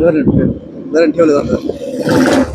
धरण धरण ठेवलं जातं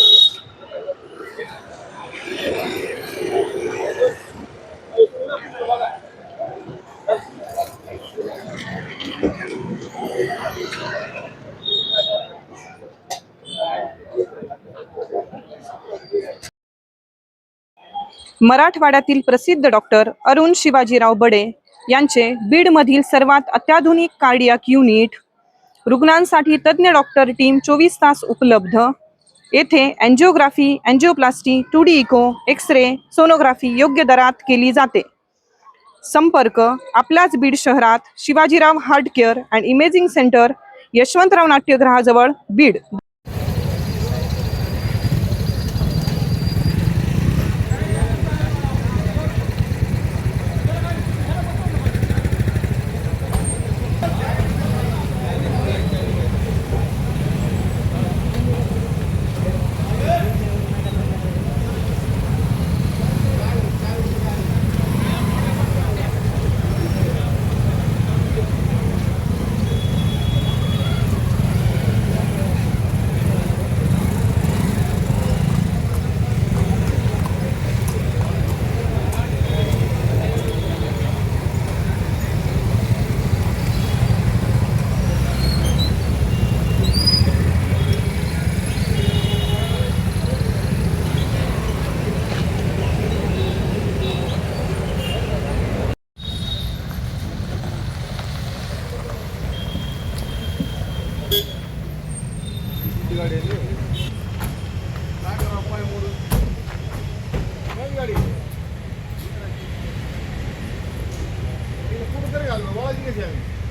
मराठवाड्यातील प्रसिद्ध डॉक्टर अरुण शिवाजीराव बडे यांचे बीडमधील सर्वात अत्याधुनिक कार्डियाक युनिट. रुग्णांसाठी तज्ज्ञ डॉक्टर टीम चोवीस तास उपलब्ध. येथे angiography angioplasty two D echo X ray sonography योग्य दरात केली जाते. संपर्क आपल्याच बीड शहरात Shivajirao heart care and imaging centre Yashwantrao नाट्यगृहाजवळ Beed. 这个下面。